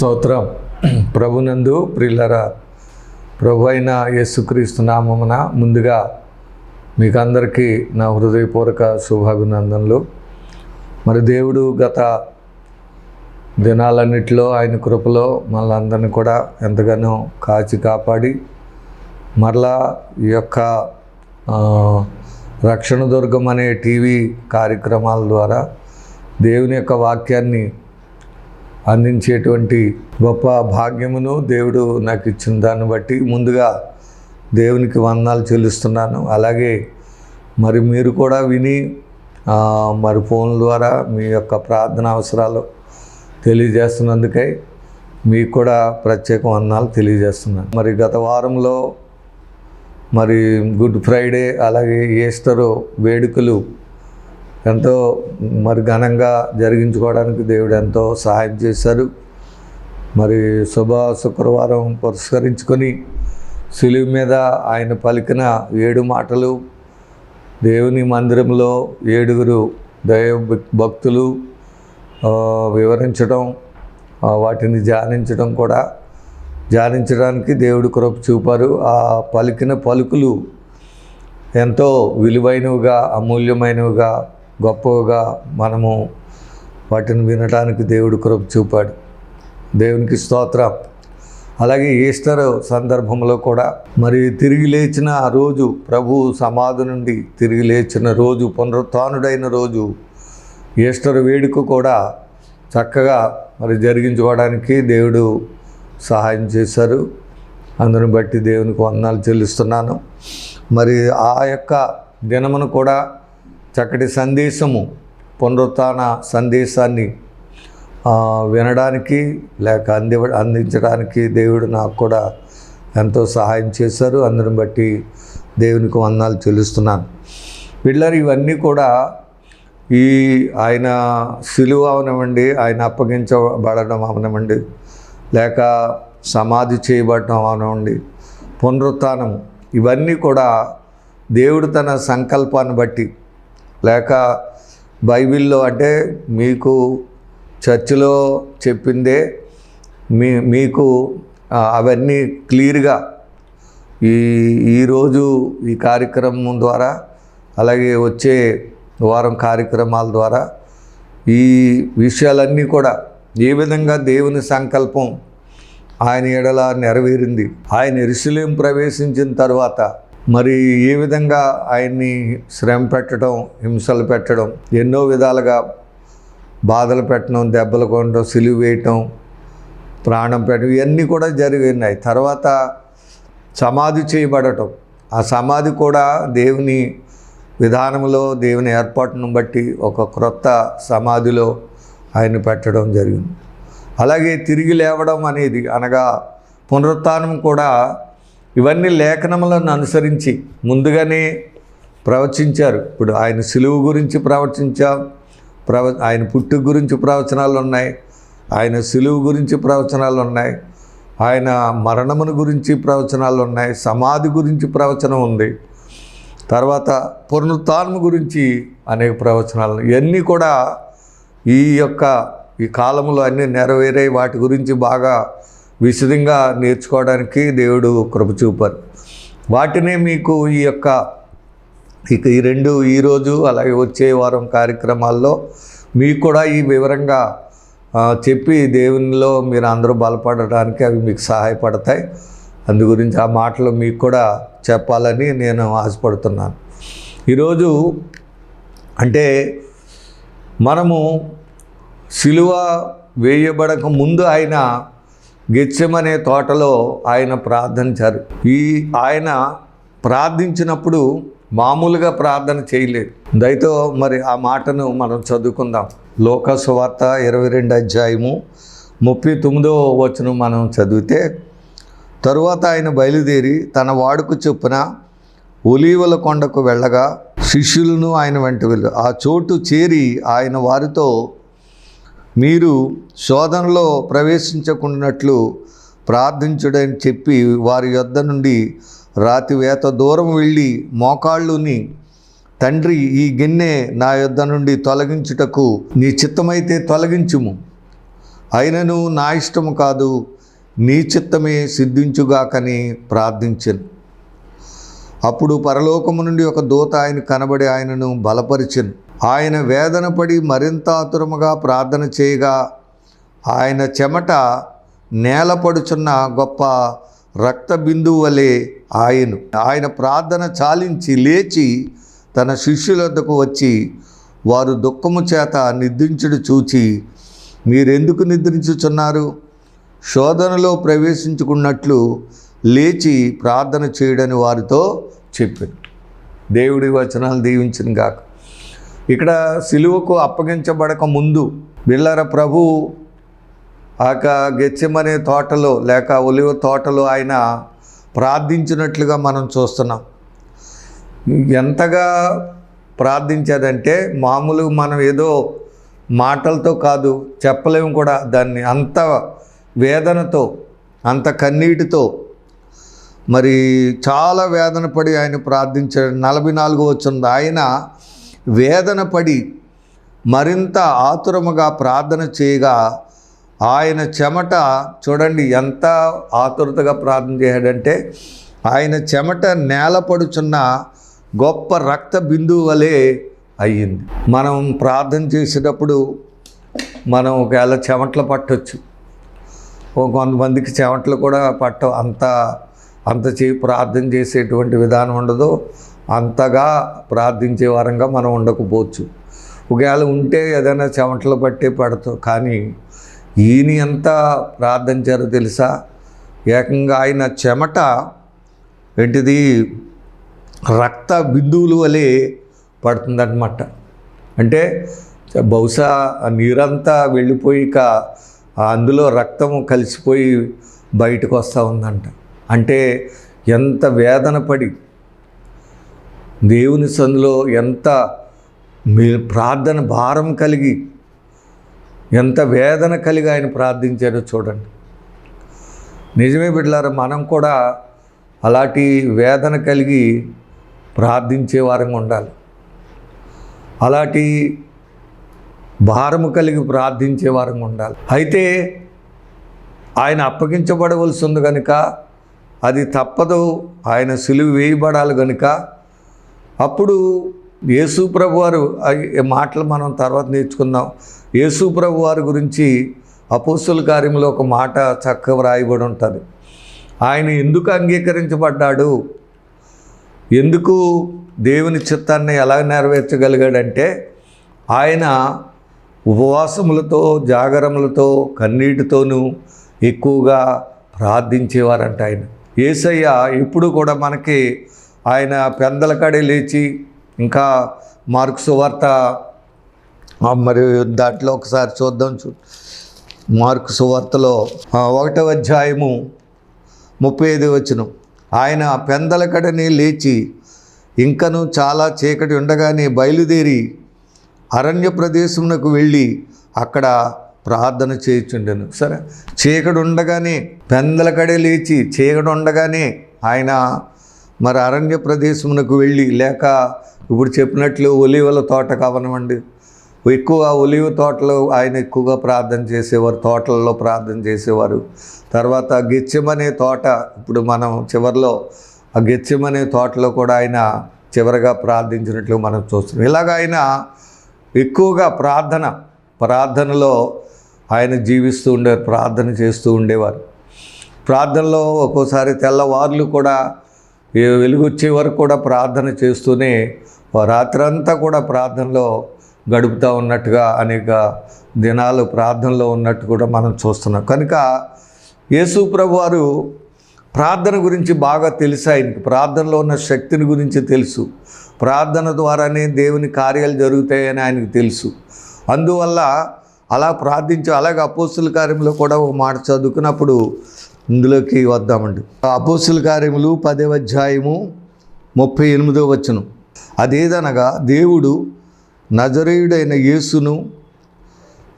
స్తోత్రం. ప్రభునందు ప్రిల్లరా ప్రభు అయిన యేసుక్రీస్తు నామమున ముందుగా మీకు అందరికీ నా హృదయపూర్వక శుభాభినందనలు. మరి దేవుడు గత దినాలన్నిటిలో ఆయన కృపలో మనందరినీ కూడా ఎంతగానో కాచి కాపాడి మరలా ఈ యొక్క రక్షణ దుర్గం అనే టీవీ కార్యక్రమాల ద్వారా దేవుని యొక్క వాక్యాన్ని అందించేటువంటి గొప్ప భాగ్యమును దేవుడు నాకు ఇచ్చిన దాన్ని బట్టి ముందుగా దేవునికి వందనాలు చెల్లిస్తున్నాను. అలాగే మరి మీరు కూడా విని మరి ఫోన్ ద్వారా మీ యొక్క ప్రార్థన అవసరాలు తెలియజేస్తున్నందుకై మీకు కూడా ప్రత్యేక వందనాలు తెలియజేస్తున్నాను. మరి గత వారంలో మరి గుడ్ ఫ్రైడే అలాగే ఈస్టరు వేడుకలు ఎంతో మరి ఘనంగా జరిగించుకోవడానికి దేవుడు ఎంతో సహాయం చేశారు. మరి శుభ శుక్రవారం పురస్కరించుకొని సిలువు మీద ఆయన పలికిన ఏడు మాటలు దేవుని మందిరంలో ఏడుగురు దైవ భక్తులు వివరించడం వాటిని ధ్యానించడం కూడా ధ్యానించడానికి దేవుడు కృప చూపారు. ఆ పలికిన పలుకులు ఎంతో విలువైనవిగా అమూల్యమైనవిగా గొప్పగా మనము వాటిని వినడానికి దేవుడు కృప చూపాడు. దేవునికి స్తోత్రం. అలాగే ఈస్టర్ సందర్భంలో కూడా మరి తిరిగి లేచిన ఆ రోజు ప్రభు సమాధి నుండి తిరిగి లేచిన రోజు పునరుత్నుడైన రోజు ఈస్టర్ వేడుక కూడా చక్కగా మరి జరిగించుకోవడానికి దేవుడు సహాయం చేశారు. అందును బట్టి దేవునికి వందనాలు చెల్లిస్తున్నాను. మరి ఆ యొక్క దినమును కూడా చక్కటి సందేశము పునరుత్న సందేశాన్ని వినడానికి లేక అంది అందించడానికి దేవుడు నాకు కూడా ఎంతో సహాయం చేశారు. అందుని బట్టి దేవునికి వందనాలు చెల్లిస్తున్నాను. పిల్లలు ఇవన్నీ కూడా ఈ ఆయన సిలువ అవనివ్వండి ఆయన అప్పగించబడడం అవనివ్వండి లేక సమాధి చేయబడటం అవనివ్వండి పునరుత్థానం ఇవన్నీ కూడా దేవుడు తన సంకల్పాన్ని బట్టి లేక బైబిల్లో అంటే మీకు చర్చిలో చెప్పిందే మీ మీకు అవన్నీ క్లియర్గా ఈ ఈరోజు ఈ కార్యక్రమం ద్వారా అలాగే వచ్చే వారం కార్యక్రమాల ద్వారా ఈ విషయాలన్నీ కూడా ఏ విధంగా దేవుని సంకల్పం ఆయన ఎడల నెరవేరింది ఆయన ఎరుసలేం ప్రవేశించిన తర్వాత మరి ఏ విధంగా ఆయన్ని శ్రమ పెట్టడం హింసలు పెట్టడం ఎన్నో విధాలుగా బాధలు పెట్టడం దెబ్బలు కొనడం సిలువ వేయటం ప్రాణం పెట్టడం ఇవన్నీ కూడా జరిగినాయి. తర్వాత సమాధి చేయబడటం. ఆ సమాధి కూడా దేవుని విధానంలో దేవుని ఏర్పాటును బట్టి ఒక క్రొత్త సమాధిలో ఆయన పెట్టడం జరిగింది. అలాగే తిరిగి లేవడం అనేది అనగా పునరుత్నం కూడా ఇవన్నీ లేఖనములను అనుసరించి ముందుగానే ప్రవచించారు. ఇప్పుడు ఆయన సులువు గురించి ప్రవచించాం. ప్రవ ఆయన పుట్టు గురించి ప్రవచనాలు ఉన్నాయి. ఆయన సులువు గురించి ప్రవచనాలు ఉన్నాయి. ఆయన మరణమును గురించి ప్రవచనాలు ఉన్నాయి. సమాధి గురించి ప్రవచనం ఉంది. తర్వాత పునరుత్నం గురించి అనేక ప్రవచనాలు ఇవన్నీ కూడా ఈ యొక్క ఈ కాలంలో అన్నీ నెరవేరే వాటి గురించి బాగా విశదంగా నేర్చుకోవడానికి దేవుడు కృప చూపారు. వాటినే మీకు ఈ యొక్క ఇక ఈ రెండు ఈరోజు అలాగే వచ్చే వారం కార్యక్రమాల్లో మీకు కూడా ఈ వివరంగా చెప్పి దేవునిలో మీరు అందరూ బలపడడానికి అవి మీకు సహాయపడతాయి. అందు గురించి ఆ మాటలు మీకు కూడా చెప్పాలని నేను ఆశపడుతున్నాను. ఈరోజు అంటే మనము సిలువ వేయబడక ముందు ఆయన గెచ్చమనే తోటలో ఆయన ప్రార్థించారు. ఈ ఆయన ప్రార్థించినప్పుడు మామూలుగా ప్రార్థన చేయలేదు. దయతో మరి ఆ మాటను మనం చదువుకుందాం. లోకసువార్త ఇరవై రెండు అధ్యాయము ముప్పై తొమ్మిదో వచనం మనం చదివితే తరువాత ఆయన బయలుదేరి తన వాడుకు చొప్పున ఒలీవల కొండకు వెళ్ళగా శిష్యులను ఆయన వెంట వెళ్ళు ఆ చోటు చేరి ఆయన వారితో మీరు శోధనలో ప్రవేశించకుండాట్లు ప్రార్థించుడని చెప్పి వారి యొద్ద నుండి రాతివేత దూరం వెళ్ళి మోకాళ్ళుని తండ్రి ఈ గిన్నె నా యొద్ద నుండి తొలగించుటకు నీ చిత్తమైతే తొలగించుము. అయినను నా ఇష్టము కాదు నీ చిత్తమే సిద్ధించుగాకని ప్రార్థించను. అప్పుడు పరలోకము నుండి ఒక దూత ఆయన కనబడి ఆయనను బలపరిచెను. ఆయన వేదన పడి మరింత ఆతురముగా ప్రార్థన చేయగా ఆయన చెమట నేలపడుచున్న గొప్ప రక్త బిందువు వలె ఆయను. ఆయన ప్రార్థన చాలించి లేచి తన శిష్యులద్దకు వచ్చి వారు దుఃఖము చేత నిద్రించుడు చూచి మీరెందుకు నిద్రించుచున్నారు? శోధనలో ప్రవేశించుకున్నట్లు లేచి ప్రార్థన చేయడని వారితో చెప్పాను దేవుడి వచనాలు దీవించిన గాక ఇక్కడ సిలువకు అప్పగించబడక ముందు బిళ్ళర ప్రభు ఆక గెచ్చమనే తోటలో లేక ఒలివ తోటలో ఆయన ప్రార్థించినట్లుగా మనం చూస్తున్నాం. ఎంతగా ప్రార్థించాడంటే మామూలు మనం ఏదో మాటలతో కాదు చెప్పలేము కూడా దాన్ని. అంత వేదనతో అంత కన్నీటితో. మరి చాలా వేదన పడి ఆయన ప్రార్థించాడు. నలభై నాలుగు వచ్చింది ఆయన వేదన పడి మరింత ఆతురముగా ప్రార్థన చేయగా ఆయన చెమట చూడండి ఎంత ఆతురతగా ప్రార్థన చేశాడంటే ఆయన చెమట నేలపడుచున్న గొప్ప రక్త బిందువు వలె అయ్యింది. మనం ప్రార్థన చేసేటప్పుడు మనం ఒకవేళ చెమటలు పట్టొచ్చు. కొంతమందికి చెమటలు కూడా పట్టవు. అంత అంత చే ప్రార్థన చేసేటువంటి విధానం ఉండదు. అంతగా ప్రార్థించే వారంగా మనం ఉండకపోవచ్చు. ఒకవేళ ఉంటే ఏదైనా చెమటలు పట్టే పడతావు. కానీ ఈయన ఎంత ప్రార్థించారో తెలుసా? ఏకంగా ఆయన చెమట ఏంటిది? రక్త బిందువులు వలె పడుతుందన్నమాట. అంటే బహుశా నీరంతా వెళ్ళిపోయాక అందులో రక్తము కలిసిపోయి బయటకు వస్తూ ఉందంట. అంటే ఎంత వేదన పడి దేవుని సందులో ఎంత మీ ప్రార్థన భారం కలిగి ఎంత వేదన కలిగి ఆయన ప్రార్థించారో చూడండి. నిజమే బిడ్డలారా మనం కూడా అలాంటి వేదన కలిగి ప్రార్థించే వారంగా ఉండాలి. అలాంటి భారము కలిగి ప్రార్థించే వారంగా ఉండాలి. అయితే ఆయన అప్పగించబడవలసి ఉంది కనుక అది తప్పదు. ఆయన సులువు వేయబడాలి కనుక అప్పుడు యేసు ప్రభు వారు మాటలు మనం తర్వాత నేర్చుకుందాం. యేసు ప్రభు వారి గురించి అపోస్తుల కార్యంలో ఒక మాట చక్కగా వ్రాయబడి ఉంటుంది. ఆయన ఎందుకు అంగీకరించబడ్డాడు? ఎందుకు దేవుని చిత్తాన్ని ఎలా నెరవేర్చగలిగాడంటే ఆయన ఉపవాసములతో జాగరములతో కన్నీటితోనూ ఎక్కువగా ప్రార్థించేవారంట ఆయన. ఏసయ్య ఇప్పుడు కూడా మనకి ఆయన పెందల కాడే లేచి ఇంకా మార్క్స్ వార్త మరి దాంట్లో ఒకసారి చూద్దాం చూ మార్కు సువార్తలో ఒకటవ అధ్యాయము ముప్పై ఐదు వచ్చిన ఆయన పెందలకడని లేచి ఇంకను చాలా చీకటి ఉండగానే బయలుదేరి అరణ్య ప్రదేశమునకు వెళ్ళి అక్కడ ప్రార్థన చేయుచుండెను. సరే చీకటి ఉండగానే పెందలకడే లేచి చీకటి ఉండగానే ఆయన మరి అరణ్య ప్రదేశమునకు వెళ్ళి లేక ఇప్పుడు చెప్పినట్లు ఒలివల తోట కావనమండి. ఎక్కువ ఒలివ తోటలో ఆయన ఎక్కువగా ప్రార్థన చేసేవారు తోటలలో ప్రార్థన చేసేవారు. తర్వాత గెచ్చమనే తోట ఇప్పుడు మనం చివరిలో ఆ గెచ్చమనే తోటలో కూడా ఆయన చివరగా ప్రార్థించినట్లు మనం చూస్తున్నాం. ఇలాగ ఆయన ఎక్కువగా ప్రార్థన ప్రార్థనలో ఆయన జీవిస్తూ ఉండేవారు ప్రార్థన చేస్తూ ఉండేవారు. ప్రార్థనలో ఒక్కోసారి తెల్లవార్లు కూడా వెలుగొచ్చే వరకు కూడా ప్రార్థన చేస్తూనే రాత్రంతా కూడా ప్రార్థనలో గడుపుతూ ఉన్నట్టుగా అనేక దినాలు ప్రార్థనలో ఉన్నట్టు కూడా మనం చూస్తున్నాం. కనుక యేసు ప్రభు వారు ప్రార్థన గురించి బాగా తెలుసు ఆయనకి. ప్రార్థనలో ఉన్న శక్తిని గురించి తెలుసు. ప్రార్థన ద్వారానే దేవుని కార్యాలు జరుగుతాయని ఆయనకు తెలుసు. అందువల్ల అలా ప్రార్థించి అలాగే అపోస్తుల కార్యంలో కూడా ఒక మాట చదువుకున్నప్పుడు ఇందులోకి వద్దామండి. అపోసుల కార్యములు పదవ అధ్యాయము ముప్పై ఎనిమిదో వచ్చును అదేదనగా దేవుడు నజరేయుడైన యేసును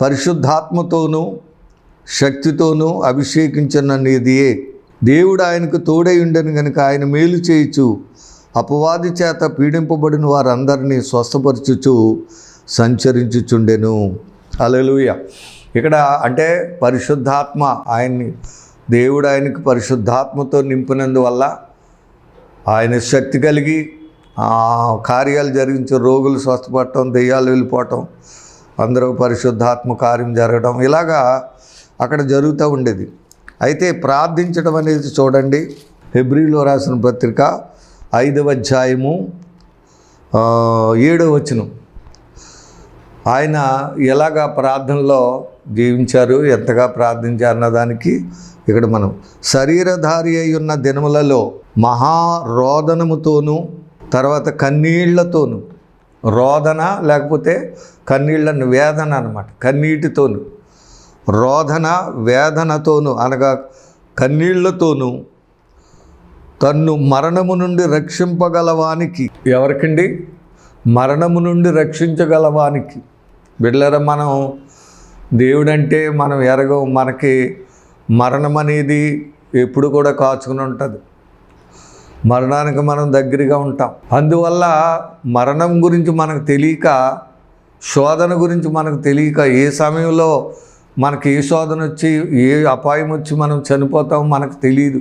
పరిశుద్ధాత్మతోనూ శక్తితోనూ అభిషేకించననేదియే దేవుడు ఆయనకు తోడై ఉండను గనుక ఆయన మేలు చేయుచు అపవాది చేత పీడింపబడిన వారందరినీ స్వస్థపరచుచు సంచరించుచుండెను. అలలుయ ఇక్కడ అంటే పరిశుద్ధాత్మ ఆయన్ని దేవుడు ఆయనకు పరిశుద్ధాత్మతో నింపినందువల్ల ఆయన శక్తి కలిగి కార్యాలు జరిగించే రోగులు స్వస్థపడటం దెయ్యాలు వెళ్ళిపోవటం అందరూ పరిశుద్ధాత్మ కార్యం జరగడం ఇలాగా అక్కడ జరుగుతూ ఉండేది. అయితే ప్రార్థించడం అనేది చూడండి ఫిబ్రిలో రాసిన పత్రిక ఐదవ అధ్యాయము ఏడవ వచనం. ఆయన ఎలాగా ప్రార్థనలో జీవించారు ఎంతగా ప్రార్థించారు అన్నదానికి ఇక్కడ మనం శరీరధారి అయి ఉన్న దినములలో మహారోదనముతోనూ తర్వాత కన్నీళ్ళతోనూ రోదన లేకపోతే కన్నీళ్ళను వేదన అనమాట కన్నీటితోను రోదన వేదనతోను అనగా కన్నీళ్ళతోనూ తన్ను మరణము నుండి రక్షింపగలవానికి. ఎవరికండి? మరణము నుండి రక్షించగలవానికి. బిడ్డలరా మనం దేవుడంటే మనం ఎరగం మనకి మరణం అనేది ఎప్పుడు కూడా కాచుకుని ఉంటుంది. మరణానికి మనం దగ్గరగా ఉంటాం. అందువల్ల మరణం గురించి మనకు తెలియక శోధన గురించి మనకు తెలియక ఏ సమయంలో మనకి ఏ శోధన వచ్చి ఏ అపాయం వచ్చి మనం చనిపోతామో మనకు తెలియదు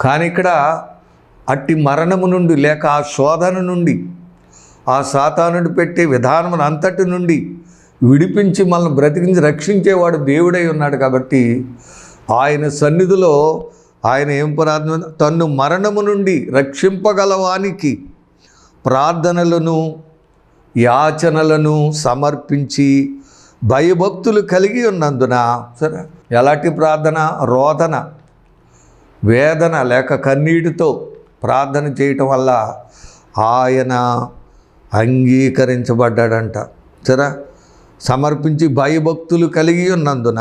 కానీ ఇక్కడ అట్టి మరణము నుండి లేక ఆ శోధన నుండి ఆ సాతానుడు పెట్టే విధానం అంతటి నుండి విడిపించి మనల్ని బ్రతికించి రక్షించేవాడు దేవుడై ఉన్నాడు కాబట్టి ఆయన సన్నిధిలో ఆయన ఏం ప్రార్థన? తన్ను మరణము నుండి రక్షింపగలవానికి ప్రార్థనలను యాచనలను సమర్పించి భయభక్తులు కలిగి ఉన్నందున సరే ఎలాంటి ప్రార్థన? రోదన వేదన లేక కన్నీటితో ప్రార్థన చేయటం వల్ల ఆయన అంగీకరించబడ్డాడంట. సరే సమర్పించి భయభక్తులు కలిగి ఉన్నందున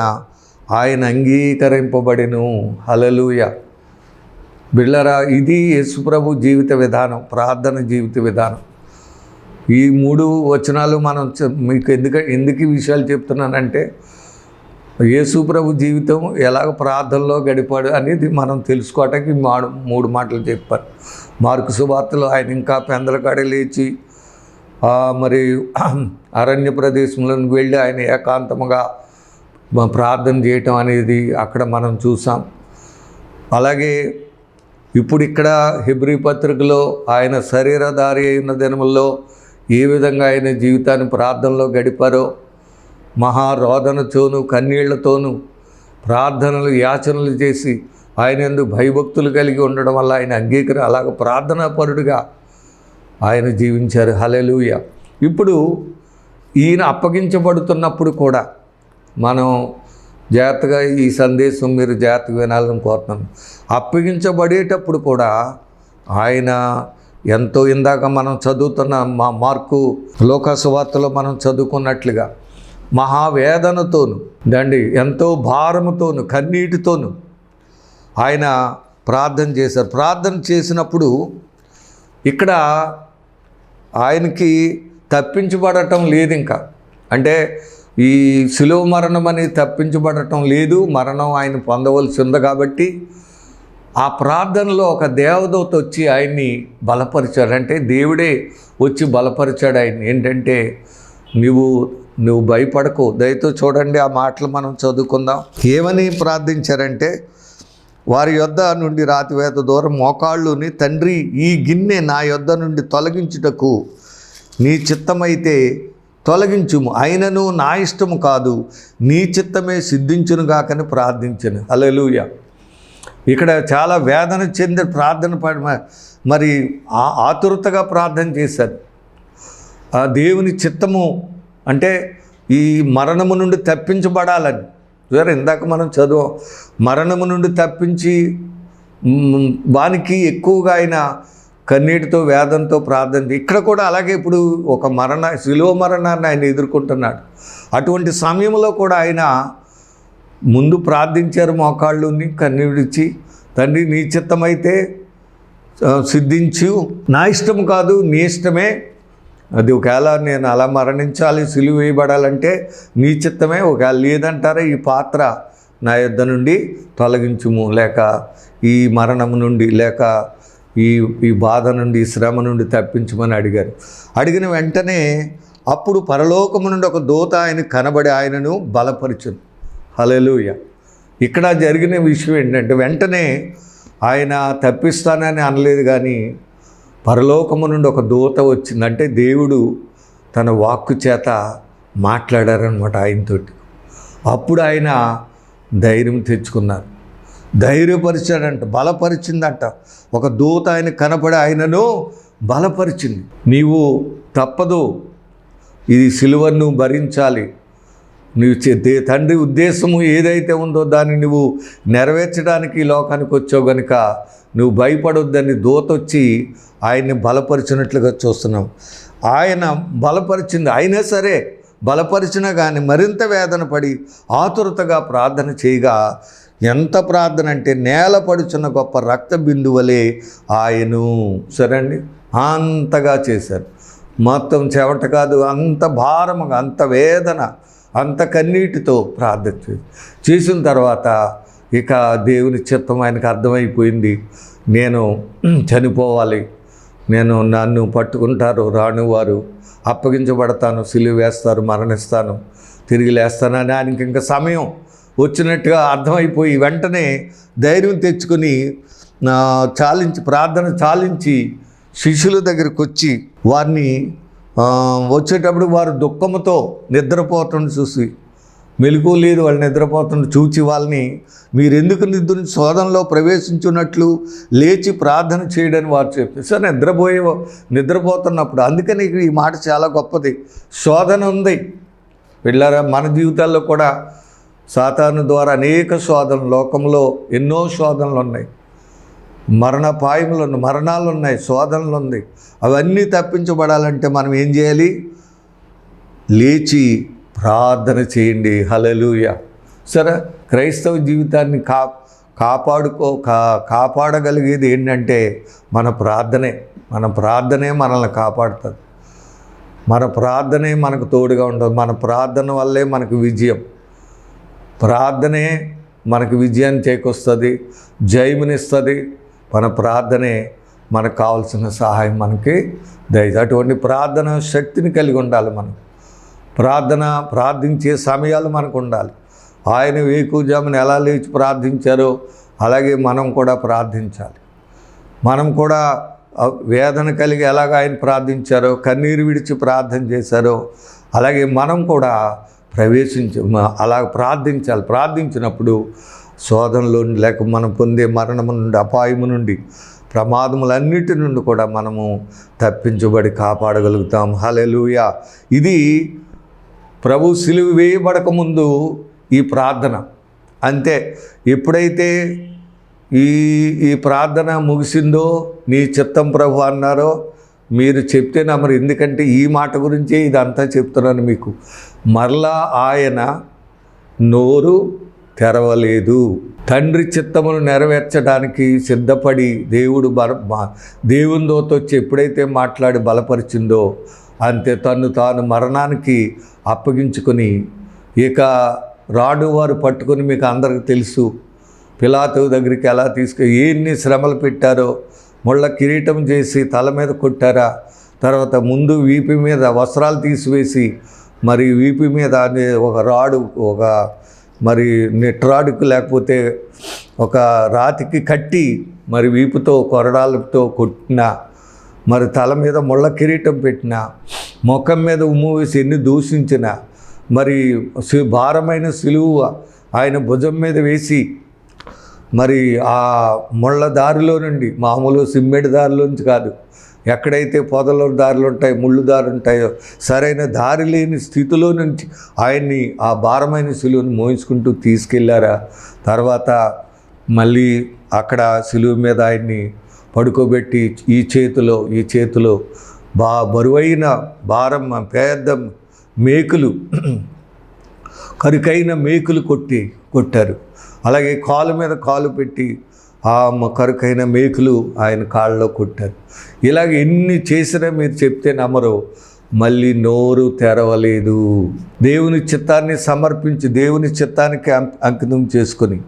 ఆయన అంగీకరింపబడిను. హలలుయ బిళ్ళరా ఇది యేసుప్రభు జీవిత విధానం ప్రార్థన జీవిత విధానం. ఈ మూడు వచనాలు మనం మీకు ఎందుకు ఎందుకు ఈ విషయాలు చెప్తున్నానంటే యేసుప్రభు జీవితం ఎలాగ ప్రార్థనలో గడిపాడు అనేది మనం తెలుసుకోవటానికి మాడు మూడు మాటలు చెప్పారు. మార్కు సువార్తలో ఆయన ఇంకా పెందలకాడే లేచి మరి అరణ్య ప్రదేశంలోకి వెళ్ళి ఆయన ఏకాంతముగా ప్రార్థన చేయటం అనేది అక్కడ మనం చూసాం. అలాగే ఇప్పుడు ఇక్కడ హిబ్రి పత్రికలో ఆయన శరీరధారి అయిన దినముల్లో ఏ విధంగా ఆయన జీవితాన్ని ప్రార్థనలో గడిపారో మహారోదనతోనూ కన్నీళ్ళతోనూ ప్రార్థనలు యాచనలు చేసి ఆయన ఎందుకు భయభక్తులు కలిగి ఉండడం వల్ల ఆయన అంగీకరి అలాగ ప్రార్థనాపరుడిగా ఆయన జీవించారు. హలెలూయ ఇప్పుడు ఈయన అప్పగించబడుతున్నప్పుడు కూడా మనం జాగ్రత్తగా ఈ సందేశం మీరు జాగ్రత్తగా వినాలని కోరుతున్నాను అప్పగించబడేటప్పుడు కూడా ఆయన ఎంతో ఇందాక మనం చదువుతున్న మా మార్కు లోకసువార్తలో మనం చదువుకున్నట్లుగా మహావేదనతోను దండి ఎంతో భారముతోను కన్నీటితోను ఆయన ప్రార్థన చేశారు. ప్రార్థన చేసినప్పుడు ఇక్కడ ఆయనకి తప్పించబడటం లేదు ఇంకా. అంటే ఈ శిలువ మరణం అనేది తప్పించబడటం లేదు మరణం ఆయన పొందవలసి ఉంది కాబట్టి ఆ ప్రార్థనలో ఒక దేవదూత వచ్చి ఆయన్ని బలపరిచాడు. అంటే దేవుడే వచ్చి బలపరిచాడు ఆయన ఏంటంటే నువ్వు నువ్వు భయపడకు. దయతో చూడండి ఆ మాటలు మనం చదువుకుందాం. ఏమని ప్రార్థించారంటే వారి యొద్ద నుండి రాతివేత దూరం మోకాళ్ళుని తండ్రి ఈ గిన్నె నా యొద్ద నుండి తొలగించుటకు నీ చిత్తమైతే తొలగించుము. అయినను నా ఇష్టము కాదు నీ చిత్తమే సిద్ధించునుగాకని ప్రార్థించను. అలెలుయ ఇక్కడ చాలా వేదన చెంది ప్రార్థన పడి మరి ఆ- ఆతురతగా ప్రార్థన చేశారు. ఆ దేవుని చిత్తము అంటే ఈ మరణము నుండి తప్పించబడాలని. వేరే ఇందాక మనం చదువు మరణము నుండి తప్పించి వానికి ఎక్కువగా ఆయన కన్నీటితో వేదంతో ప్రార్థన ఇక్కడ కూడా అలాగే ఇప్పుడు ఒక మరణ శిలువ మరణాన్ని ఆయన ఎదుర్కొంటున్నాడు. అటువంటి సమయంలో కూడా ఆయన ముందు ప్రార్థించారు మోకాళ్ళుని కన్నీడిచ్చి తండ్రి నీ చిత్తమైతే సిద్ధించు. నా ఇష్టం కాదు నీ ఇష్టమే అది ఒకవేళ నేను అలా మరణించాలి సిలువ వేయబడాలంటే నీ చిత్తమే ఒకవేళ లేదంటారా ఈ పాత్ర నా యుద్ధ నుండి తొలగించుము. లేక ఈ మరణం నుండి లేక ఈ ఈ బాధ నుండి ఈ శ్రమ నుండి తప్పించమని అడిగారు. అడిగిన వెంటనే అప్పుడు పరలోకము నుండి ఒక దూత ఆయన కనబడి ఆయనను బలపరచును హల్లెలూయ! ఇక్కడ జరిగిన విషయం ఏంటంటే వెంటనే ఆయన తప్పిస్తానని అనలేదు కానీ పరలోకము నుండి ఒక దూత వచ్చింది. అంటే దేవుడు తన వాక్కు చేత మాట్లాడారనమాట ఆయనతోటి. అప్పుడు ఆయన ధైర్యం తెచ్చుకున్నారు. ధైర్యపరిచాడంట బలపరిచిందంట. ఒక దూత ఆయన కనపడి ఆయనను బలపరిచింది. నీవు తప్పదు ఇది సిలువను భరించాలి. నీవు చే- తండ్రి ఉద్దేశము ఏదైతే ఉందో దాన్ని నువ్వు నెరవేర్చడానికి ఈ లోకానికి వచ్చావు గనుక నువ్వు భయపడొద్దని దూతొచ్చి ఆయన్ని బలపరిచినట్లుగా చూస్తున్నాం ఆయన బలపరిచింది అయినా సరే బలపరిచినా కానీ మరింత వేదన పడి ఆతురతగా ప్రార్థన చేయగా ఎంత ప్రార్థన అంటే నేల పడుచున్న గొప్ప రక్త బిందువలే ఆయను సరే అండి? అంతగా చేశారు. మొత్తం చెవట కాదు అంత భారముగా అంత వేదన అంత కన్నీటితో ప్రార్థన చేసిన తర్వాత ఇక దేవుని చిత్తం ఆయనకు అర్థమైపోయింది. నేను చనిపోవాలి. నేను నన్ను పట్టుకుంటారు రానివారు అప్పగించబడతాను సిలువ వేస్తారు మరణిస్తాను తిరిగి లేస్తానని ఆయనకి ఇంకా సమయం వచ్చినట్టుగా అర్థమైపోయి వెంటనే ధైర్యం తెచ్చుకొని చాలించి ప్రార్థన చాలించి శిష్యుల దగ్గరికి వచ్చి వారిని వచ్చేటప్పుడు వారు దుఃఖముతో నిద్రపోవటం చూసి మెలకు లేదు వాళ్ళు నిద్రపోతున్న చూచి వాళ్ళని మీరెందుకు నిద్ర శోధనలో ప్రవేశించున్నట్లు లేచి ప్రార్థన చేయడని వారు చెప్పారు సార్ నిద్రపోయే నిద్రపోతున్నప్పుడు. అందుకని ఈ మాట చాలా గొప్పది. శోధన ఉంది. వెళ్ళారా? మన జీవితాల్లో కూడా సాతాను ద్వారా అనేక శోధనలు లోకంలో ఎన్నో శోధనలు ఉన్నాయి. మరణపాయములు ఉన్నాయి మరణాలు ఉన్నాయి శోధనలు ఉంది అవన్నీ తప్పించబడాలంటే మనం ఏం చేయాలి? లేచి ప్రార్థన చేయండి. హలలుయ సరే క్రైస్తవ జీవితాన్ని కా కాపాడుకో కా కాపాడగలిగేది ఏంటంటే మన ప్రార్థనే. మన ప్రార్థనే మనల్ని కాపాడుతుంది. మన ప్రార్థనే మనకు తోడుగా ఉంటుంది. మన ప్రార్థన వల్లే మనకు విజయం. ప్రార్థనే మనకు విజయాన్ని చేకూస్తుంది జయమునిస్తుంది. మన ప్రార్థనే మనకు కావాల్సిన సహాయం మనకి దయ అటువంటి ప్రార్థన శక్తిని కలిగి ఉండాలి మనం. ప్రార్థన ప్రార్థించే సమయాలు మనకు ఉండాలి. ఆయన వేకుజామున ఎలా లేచి ప్రార్థించారో అలాగే మనం కూడా ప్రార్థించాలి. మనం కూడా వేదన కలిగి ఎలాగ ఆయన ప్రార్థించారో కన్నీరు విడిచి ప్రార్థన చేశారో అలాగే మనం కూడా ప్రవేశించ అలా ప్రార్థించాలి. ప్రార్థించినప్పుడు శోధనలో లేక మనం పొందే మరణము నుండి అపాయము నుండి ప్రమాదములన్నిటి నుండి కూడా మనము తప్పించబడి కాపాడగలుగుతాం. హలెలుయా ఇది ప్రభు సిలువు వేయబడక ముందు ఈ ప్రార్థన. అంతే ఎప్పుడైతే ఈ ఈ ప్రార్థన ముగిసిందో నీ చిత్తం ప్రభు అన్నారో మీరు చెప్తే నమ్మరు ఎందుకంటే ఈ మాట గురించే ఇదంతా చెప్తున్నాను మీకు. మరలా ఆయన నోరు తెరవలేదు. తండ్రి చిత్తమును నెరవేర్చడానికి సిద్ధపడి దేవుడు బల దేవుని దోత వచ్చి ఎప్పుడైతే మాట్లాడి బలపరిచిందో అంతే తను తాను మరణానికి అప్పగించుకొని ఇక రాడు వారు పట్టుకొని మీకు అందరికి తెలుసు పిలాతు దగ్గరికి ఎలా తీసుకు ఎన్ని శ్రమలు పెట్టారో ముళ్ళ కిరీటం చేసి తల మీద కొట్టారా తర్వాత ముందు వీపు మీద వస్త్రాలు తీసివేసి మరి వీపు మీద అనే ఒక రాడు ఒక మరి నెట్రాడుకు లేకపోతే ఒక రాతికి కట్టి మరి వీపుతో కొరడాలతో కొట్టిన మరి తల మీద ముళ్ళ కిరీటం పెట్టిన ముఖం మీద ఉమ్ము వేసి ఎన్ని దూషించిన మరి సి- భారమైన సిలువ ఆయన భుజం మీద వేసి మరి ఆ ముళ్ళ దారిలో నుండి మామూలు సిమ్మెడి దారిలోంచి కాదు ఎక్కడైతే పొదల దారులు ఉంటాయి ముళ్ళు దారులు ఉంటాయో సరైన దారి లేని స్థితిలో నుంచి ఆయన్ని ఆ భారమైన సిలువను మోయించుకుంటూ తీసుకెళ్ళారా? తర్వాత మళ్ళీ అక్కడ సిలువ మీద ఆయన్ని పడుకోబెట్టి ఈ చేతిలో ఈ చేతిలో బా బరువైన భారం పెద్ద మేకులు కరుకైన మేకులు కొట్టి కొట్టారు. అలాగే కాలు మీద కాలు పెట్టి ఆ కరుకైన మేకులు ఆయన కాళ్ళలో కొట్టారు. ఇలాగ ఎన్ని చేసినా మీరు చెప్తే నమ్మరు. మళ్ళీ నోరు తెరవలేదు. దేవుని చిత్తాన్ని సమర్పించి దేవుని చిత్తానికి అంకితం చేసుకొని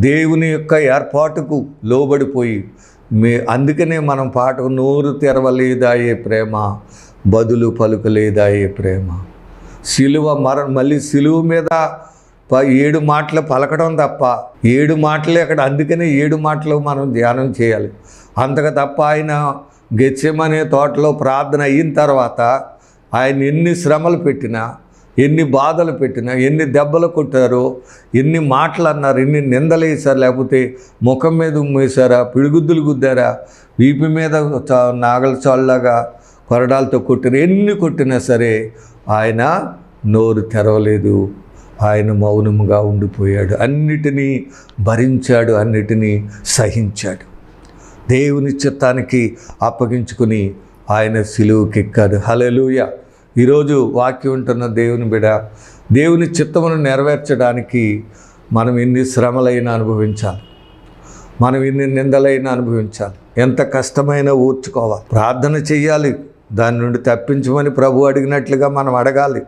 దేవుని యొక్క ఏర్పాటుకు లోబడిపోయి మే అందుకనే మనం పాట నోరు తెరవలేదాయే ప్రేమ బదులు పలుకలేదాయే ప్రేమ. సిలువ మర మళ్ళీ సిలువ మీద ప- ఏడు మాటలు పలకడం తప్ప ఏడు మాటలు అక్కడ అందుకనే ఏడు మాటలు మనం ధ్యానం చేయాలి. అంతకు తప్ప ఆయన గెచ్చమనే తోటలో ప్రార్థన అయిన తర్వాత ఆయన ఎన్ని శ్రమలు పెట్టినా ఎన్ని బాధలు పెట్టినా ఎన్ని దెబ్బలు కొట్టారో ఎన్ని మాటలు అన్నారు ఎన్ని నిందలు వేశారు లేకపోతే ముఖం మీద ఉమ్మేశారా పిడిగుద్దులు గుద్దారా వీపు మీద నాగల చాళ్ళలాగా కొరడాలతో కొట్టిన ఎన్ని కొట్టినా సరే ఆయన నోరు తెరవలేదు. ఆయన మౌనముగా ఉండిపోయాడు. అన్నిటినీ భరించాడు అన్నిటినీ సహించాడు. దేవుని చిత్తానికి అప్పగించుకుని ఆయన సిలువుకెక్కాడు. హలలుయ ఈరోజు వాక్యం ఉంటున్న దేవుని బిడ దేవుని చిత్తమును నెరవేర్చడానికి మనం ఎన్ని శ్రమలైనా అనుభవించాలి. మనం ఎన్ని నిందలైనా అనుభవించాలి. ఎంత కష్టమైనా ఊర్చుకోవాలి. ప్రార్థన చెయ్యాలి. దాని నుండి తప్పించమని ప్రభు అడిగినట్లుగా మనం అడగాలి.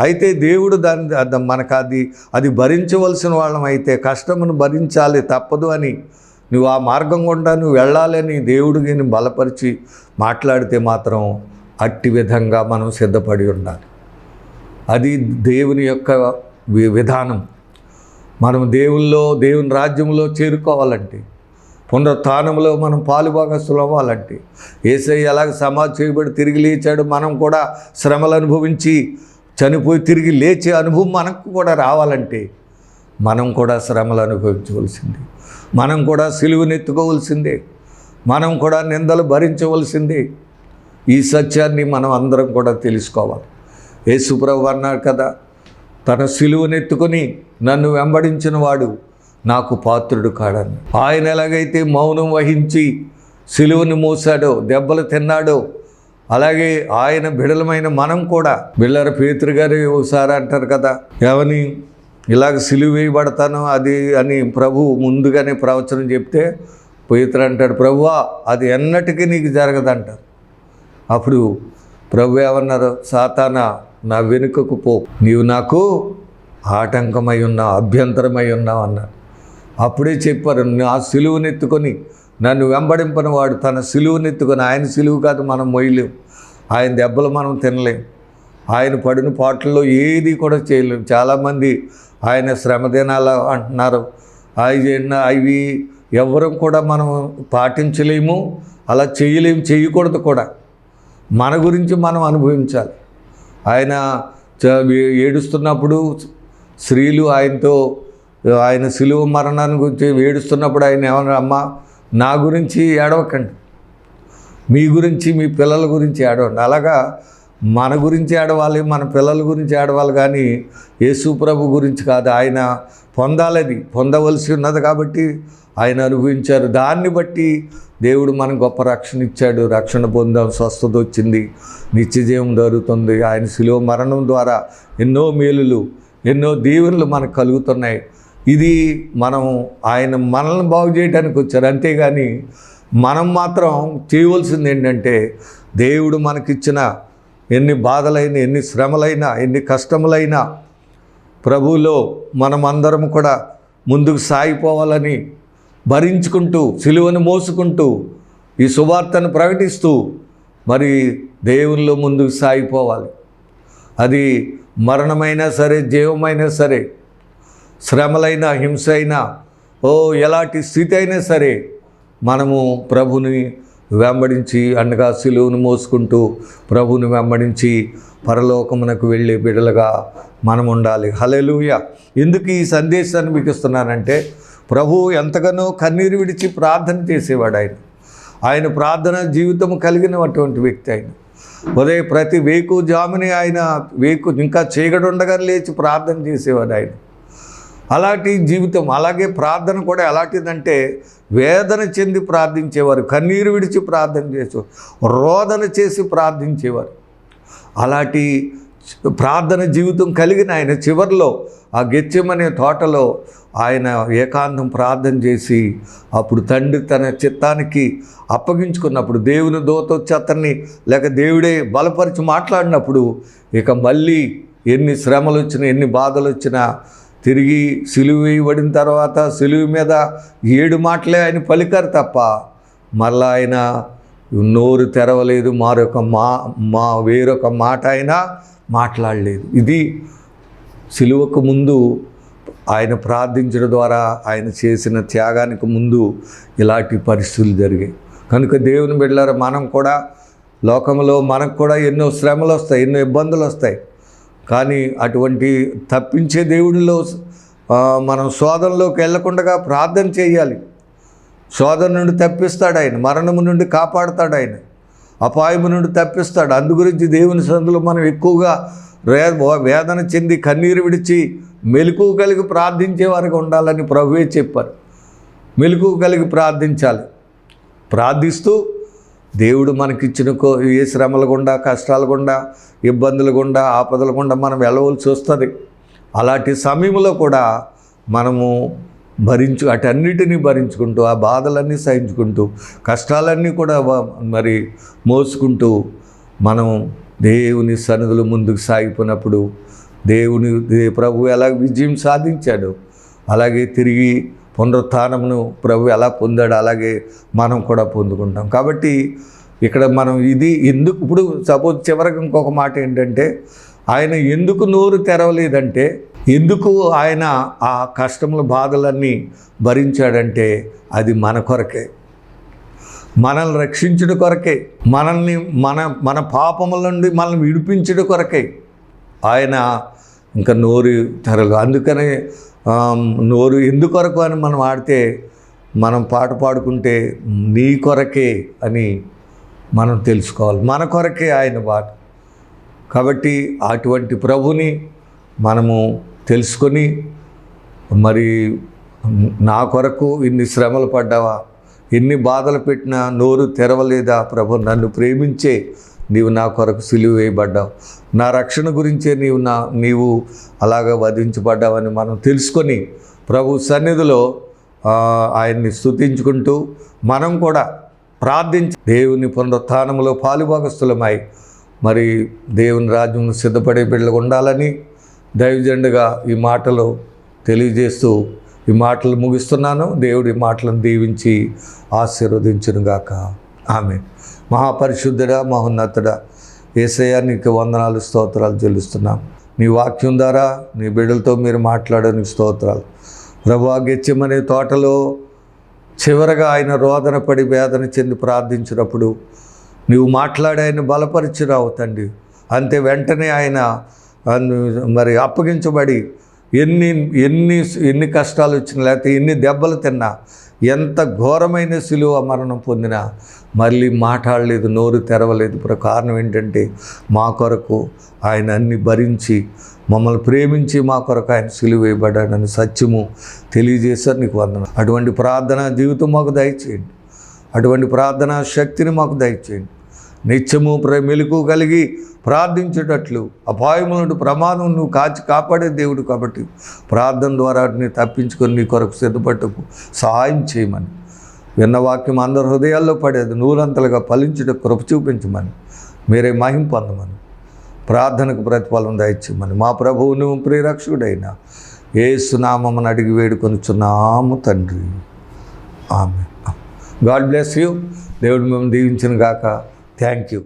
అయితే దేవుడు దాని మనకు అది అది భరించవలసిన వాళ్ళం అయితే కష్టమును భరించాలి తప్పదు అని నువ్వు ఆ మార్గం గుండా నువ్వు వెళ్ళాలని దేవుడికి బలపరిచి మాట్లాడితే మాత్రం అట్టి విధంగా మనం సిద్ధపడి ఉండాలి. అది దేవుని యొక్క విధానం. మనం దేవుల్లో దేవుని రాజ్యంలో చేరుకోవాలంటే పునరుత్నంలో మనం పాలుభాగస్తులు అవ్వాలంటే ఏసై ఎలాగ సమాధి చేయబడి తిరిగి లేచాడు మనం కూడా శ్రమలు అనుభవించి చనిపోయి తిరిగి లేచే అనుభవం మనకు కూడా రావాలంటే మనం కూడా శ్రమలు అనుభవించవలసిందే. మనం కూడా సిలువునెత్తుకోవలసిందే. మనం కూడా నిందలు భరించవలసిందే. ఈ సత్యాన్ని మనం అందరం కూడా తెలుసుకోవాలి. యేసుప్రభు అన్నాడు కదా తన సిలువనెత్తుకొని నన్ను వెంబడించిన వాడు నాకు పాత్రుడు కాడని. ఆయన ఎలాగైతే మౌనం వహించి సిలువను మోసాడో దెబ్బలు తిన్నాడో అలాగే ఆయన బిడలమైన మనం కూడా బిళ్ళర పేతురు గారు ఒకసారి అంటారు కదా ఎవని ఇలాగ సిలువ వేయబడతాను అది అని ప్రభు ముందుగానే ప్రవచనం చెప్తే పేతురు అంటాడు ప్రభువా అది ఎన్నటికీ నీకు జరగదంటారు. అప్పుడు ప్రభు ఏమన్నారు? సాతాన నా వెనుకకు పో. నీవు నాకు ఆటంకమై ఉన్నావు అభ్యంతరమై ఉన్నావు అన్నారు. అప్పుడే చెప్పారు నా సిలువనెత్తుకొని నన్ను వెంబడింపని వాడు తన సిలువనెత్తుకొని ఆయన సిలువు కాదు మనం మొయ్యలేం. ఆయన దెబ్బలు మనం తినలేం. ఆయన పడిన పాటల్లో ఏది కూడా చేయలేం. చాలామంది ఆయన శ్రమ దినాలు అంటున్నారు. అవి అవి ఎవరు కూడా మనం పాటించలేము. అలా చేయలేము చేయకూడదు కూడా. మన గురించి మనం అనుభవించాలి. ఆయన చ- ఏడుస్తున్నప్పుడు స్త్రీలు ఆయనతో ఆయన సిలువ మరణాన్ని గురించి ఏడుస్తున్నప్పుడు ఆయన ఏమన్నా అమ్మ నా గురించి ఏడవకండి. మీ గురించి మీ పిల్లల గురించి ఏడవండి. అలాగా మన గురించి ఏడవాలి మన పిల్లల గురించి ఏడవాలి కానీ యేసు ప్రభు గురించి కాదు. ఆయన పొందాలని పొందవలసి ఉన్నది కాబట్టి ఆయన అనుభవించారు. దాన్ని బట్టి దేవుడు మనం గొప్ప రక్షణ ఇచ్చాడు రక్షణ పొందాం స్వస్థత వచ్చింది నిత్యజీవం జరుగుతుంది ఆయన శిలువ మరణం ద్వారా ఎన్నో మేలులు ఎన్నో దీవెనలు మనకు కలుగుతున్నాయి. ఇది మనం ఆయన మనల్ని బాగు చేయడానికి వచ్చారు. అంతేగాని మనం మాత్రం చేయవలసింది ఏంటంటే దేవుడు మనకిచ్చిన ఎన్ని బాధలైనా ఎన్ని శ్రమలైనా ఎన్ని కష్టములైనా ప్రభువులో మనమందరం కూడా ముందుకు సాగిపోవాలని భరించుకుంటూ సిలువను మోసుకుంటూ ఈ సువార్తను ప్రకటిస్తూ మరి దేవునిలో ముందుకు సాగిపోవాలి. అది మరణమైనా సరే జీవమైనా సరే శ్రమలైనా హింస అయినా ఓ ఎలాంటి స్థితి అయినా సరే మనము ప్రభుని వెంబడించి అండగా సిలువును మోసుకుంటూ ప్రభుని వెంబడించి పరలోకమునకు వెళ్ళే బిడలుగా మనం ఉండాలి హలెలుయ ఎందుకు ఈ సందేశాన్ని మీకు ఇస్తున్నానంటే ప్రభు ఎంతగానో కన్నీరు విడిచి ప్రార్థన చేసేవాడు ఆయన. ఆయన ప్రార్థన జీవితం కలిగినటువంటి వ్యక్తి ఆయన. ఉదయం ప్రతి వేకు జాముని ఆయన వేకు ఇంకా చీకటి లేచి ప్రార్థన చేసేవాడు ఆయన. అలాంటి జీవితం అలాగే ప్రార్థన కూడా ఎలాంటిదంటే వేదన చెంది ప్రార్థించేవారు కన్నీరు విడిచి ప్రార్థన చేసేవారు రోదన చేసి ప్రార్థించేవారు. అలాంటి ప్రార్థన జీవితం కలిగిన ఆయన చివరిలో ఆ గెచ్చమనే తోటలో ఆయన ఏకాంతం ప్రార్థన చేసి అప్పుడు తండ్రి తన చిత్తానికి అప్పగించుకున్నప్పుడు దేవుని దోత వచ్చి అతన్ని లేక దేవుడే బలపరిచి మాట్లాడినప్పుడు ఇక మళ్ళీ ఎన్ని శ్రమలు వచ్చినా ఎన్ని బాధలు వచ్చినా తిరిగి సిలువ వేయబడిన తర్వాత సిలువ మీద ఏడు మాటలే ఆయన పలికారు తప్ప మళ్ళా ఆయన నోరు తెరవలేదు. మరొక మా మా వేరొక మాట అయినా మాట్లాడలేదు. ఇది సిలువకు ముందు ఆయన ప్రార్థించడం ద్వారా ఆయన చేసిన త్యాగానికి ముందు ఇలాంటి పరిస్థితులు జరిగాయి. కనుక దేవుని బిడ్డలారా మనం కూడా లోకంలో మనకు కూడా ఎన్నో శ్రమలు వస్తాయి ఎన్నో ఇబ్బందులు వస్తాయి. కానీ అటువంటి తప్పించే దేవుడిలో మనం శోధనలోకి వెళ్ళకుండా ప్రార్థన చేయాలి. శోధన నుండి తప్పిస్తాడు ఆయన మరణము నుండి కాపాడుతాడు ఆయన. అపాయము నుండి తప్పిస్తాడు. అందు గురించి దేవుని సందులో మనం ఎక్కువగా వేదన చెంది కన్నీరు విడిచి మెలకు కలిగి ప్రార్థించే వారికి ఉండాలని ప్రభువే చెప్పారు. మెలకు కలిగి ప్రార్థించాలి. ప్రార్థిస్తూ దేవుడు మనకిచ్చిన కో ఏ శ్రమల గుండా కష్టాల గుండా ఇబ్బందుల గుండా ఆపదల గుండా మనం వెళ్ళవలసి వస్తుంది. అలాంటి సమయంలో కూడా మనము భరించు అటన్నిటినీ భరించుకుంటూ ఆ బాధలన్నీ సహించుకుంటూ కష్టాలన్నీ కూడా మరి మోసుకుంటూ మనం దేవుని సన్నిధులు ముందుకు సాగిపోయినప్పుడు దేవుని దే- ప్రభు ఎలా విజయం సాధించాడు అలాగే తిరిగి పునరుత్థానమును ప్రభు ఎలా పొందాడు అలాగే మనం కూడా పొందుకుంటాం. కాబట్టి ఇక్కడ మనం ఇది ఎందుకు ఇప్పుడు సపోజ్ చివరికి ఇంకొక మాట ఏంటంటే ఆయన ఎందుకు నోరు తెరవలేదంటే ఎందుకు ఆయన ఆ కష్టముల బాధలన్నీ భరించాడంటే అది మన కొరకే. మనల్ని రక్షించుట కొరకే. మనల్ని మన మన పాపముల నుండి మనల్ని విడిపించడం కొరకే. ఆయన ఇంకా నోరు తెరలు అందుకనే నోరు ఎందుకొరకు అని మనం ఆడితే మనం పాట పాడుకుంటే నీ కొరకే అని మనం తెలుసుకోవాలి. మన కొరకే ఆయన పాట కాబట్టి అటువంటి ప్రభుని మనము తెలుసుకొని మరి నా కొరకు ఇన్ని శ్రమలు పడ్డావా? ఎన్ని బాధలు పెట్టినా నోరు తెరవలేదా? ప్రభు నన్ను ప్రేమించే నీవు నా కొరకు సిలువ వేయబడ్డావు. నా రక్షణ గురించే నీవు నా నీవు అలాగ వధించబడ్డావని మనం తెలుసుకొని ప్రభు సన్నిధిలో ఆయన్ని స్తుతించుకుంటూ మనం కూడా ప్రార్థించి దేవుని పునరుత్థానంలో పాలుభాగస్థులమై మరి దేవుని రాజ్యం సిద్ధపడే బిడ్డలు ఉండాలని దైవజెండుగా ఈ మాటలు తెలియజేస్తూ ఈ మాటలు ముగిస్తున్నాను. దేవుడి మాటలను దీవించి ఆశీర్వదించునుగాక. ఆమె. మహాపరిశుద్ధుడా మహోన్నతుడా ఏసయ్య నీకు వందనాలు స్తోత్రాలు చెల్లిస్తున్నాం. నీ వాక్యం ద్వారా నీ బిడ్డలతో మీరు మాట్లాడని స్తోత్రాలు. ప్రభా గెచ్చమనే తోటలో చివరగా ఆయన రోదన పడి వేదన చెంది ప్రార్థించినప్పుడు నీవు మాట్లాడి ఆయన బలపరిచిరావు తండ్రి. అంతే వెంటనే ఆయన మరి అప్పగించబడి ఎన్ని ఎన్ని ఎన్ని కష్టాలు వచ్చినా లేకపోతే ఎన్ని దెబ్బలు తిన్నా ఎంత ఘోరమైన సిలువ మరణం పొందినా మళ్ళీ మాట్లాడలేదు నోరు తెరవలేదు. ఇప్పుడు కారణం ఏంటంటే మా కొరకు ఆయన అన్ని భరించి మమ్మల్ని ప్రేమించి మా కొరకు ఆయన సిలువ వేయబడ్డాడని సత్యము తెలియజేశారు. నీకు వందన అటువంటి ప్రార్థన జీవితం మాకు దయచేయండి. అటువంటి ప్రార్థన శక్తిని మాకు దయచేయండి. నిత్యము ప్ర మెలకు కలిగి ప్రార్థించేటట్లు అపాయములను నుండి ప్రమాదం నువ్వు కాచి కాపాడే దేవుడు కాబట్టి ప్రార్థన ద్వారా వాటిని తప్పించుకొని నీ కొరకు సిద్ధపట్టుకు సహాయం చేయమని. విన్న వాక్యం అందరి హృదయాల్లో పడేది నూరంతలుగా ఫలించుట కృప చూపించమని. మీరే మహిం పొందమని. ప్రార్థనకు ప్రతిఫలం దయచేయమని. మా ప్రభువును ప్రియరక్షకుడైన ఏసునామని అడిగి వేడుకొనుచున్నాము తండ్రి. ఆమె గాడ్ బ్లెస్ యూ. దేవుడు మేము దీవించిన గాక. Thank you